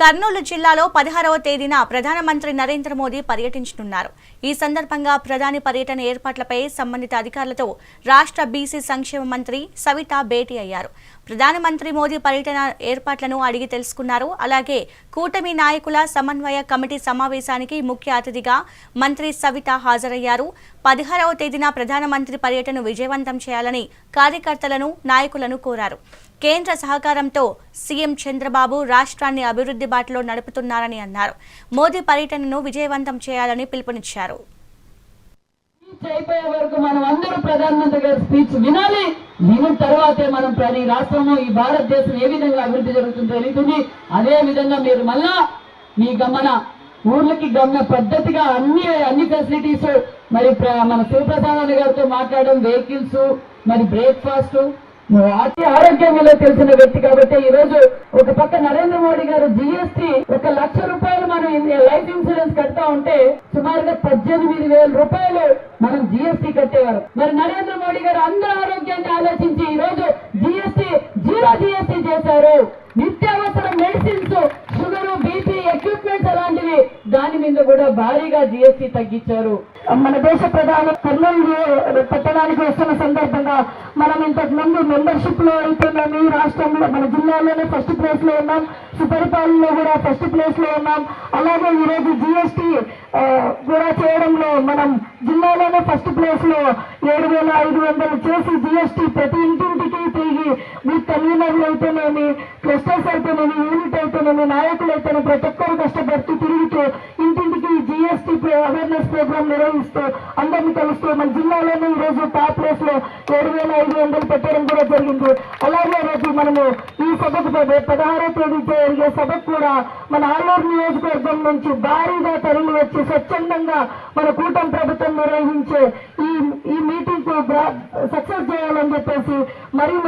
కర్నూలు జిల్లాలో పదహారవ తేదీన ప్రధానమంత్రి నరేంద్ర మోదీ పర్యటించనున్నారు. ఈ సందర్భంగా ప్రధాని పర్యటన ఏర్పాట్లపై సంబంధిత అధికారులతో రాష్ట్ర బీసీ సంక్షేమ మంత్రి సవిత భేటీ అయ్యారు. ప్రధానమంత్రి మోదీ పర్యటన ఏర్పాట్లను అడిగి తెలుసుకున్నారు. అలాగే కూటమి నాయకుల సమన్వయ కమిటీ సమావేశానికి ముఖ్య అతిథిగా మంత్రి సవిత హాజరయ్యారు. పదహారవ తేదీన ప్రధానమంత్రి పర్యటన విజయవంతం చేయాలని కార్యకర్తలను నాయకులను కోరారు. కేంద్ర సహకారంతో సీఎం చంద్రబాబు రాష్ట్రాన్ని అభివృద్ధి బాటలో నడుపుతున్నారని అన్నారు. మోదీ పర్యటనను విజయవంతం చేయాలని పిలుపునిచ్చారు. అయిపోయే వరకు మనం అందరూ ప్రధానమంత్రి గారి స్పీచ్ వినాలి. తర్వాతే మనం ప్రతి రాష్ట్రము ఈ భారతదేశం ఏ విధంగా అభివృద్ధి జరుగుతుందో తెలుస్తుంది. అదే విధంగా మీరు మళ్ళా మీ గమన ఊర్లకి గమన పద్ధతిగా అన్ని అన్ని ఫెసిలిటీస్ మరి ప్ర- మన శివప్రసాద్ గారితో మాట్లాడడం వెహికల్స్ మరి బ్రేక్ఫాస్ట్ అతి ఆరోగ్యంలో తెలిసిన వ్యక్తి కాబట్టి ఈ రోజు ఒక పక్క నరేంద్ర మోడీ గారు జిఎస్టి ఒక లక్ష రూపాయలు మనం లైఫ్ ఇన్సూరెన్స్ కడతా ఉంటే సుమారుగా పద్దెనిమిది వేల రూపాయలు మనం జిఎస్టి కట్టేవారు. మరి నరేంద్ర మోడీ గారు అందరి ఆరోగ్యాన్ని ఆలోచించి మీద కూడా భారీగా జిఎస్టీ తగ్గించారు. మన దేశ ప్రధాని కర్నూలు పట్టణానికి వస్తున్న సందర్భంగా మనం ఇంతకు ముందు మెంబర్షిప్లో అయితేనేమి రాష్ట్రంలో మన జిల్లాలోనే ఫస్ట్ ప్లేస్లో ఉన్నాం. సుపరిపాలనలో కూడా ఫస్ట్ ప్లేస్లో ఉన్నాం. అలాగే ఈరోజు జిఎస్టీ కూడా చేయడంలో మనం జిల్లాలోనే ఫస్ట్ ప్లేస్లో ఏడు వేల ఐదు వందలు చేసి జిఎస్టి ప్రతి ఇంటింటికి తిరిగి మీ కన్వీనర్లు అయితేనేమి క్లస్టర్స్ అయితేనేమి యూనిట్ అయితేనేమి నాయకులు అయితేనే ప్రతి ఒక్కరు కష్టపడుతూ తిరుగుతూ ఎస్టీపీ అవేర్నెస్ ప్రోగ్రామ్ నిర్వహిస్తూ అందరినీ కలుస్తూ మన జిల్లాలోనే ఈరోజు టాప్ ప్లేస్లో ఏడు వేల ఐదు వందలు పెట్టడం కూడా జరిగింది. అలాగే రోజు మనము ఈ సభకు పదహారో తేదీ జరిగే సభకు కూడా మన ఆలూరు నియోజకవర్గం నుంచి భారీగా తరలి వచ్చి స్వచ్ఛందంగా మన కూటమి ప్రభుత్వం నిర్వహించే ఈ ఈ మీటింగ్కు సక్సెస్ చేయాలని చెప్పేసి మరియు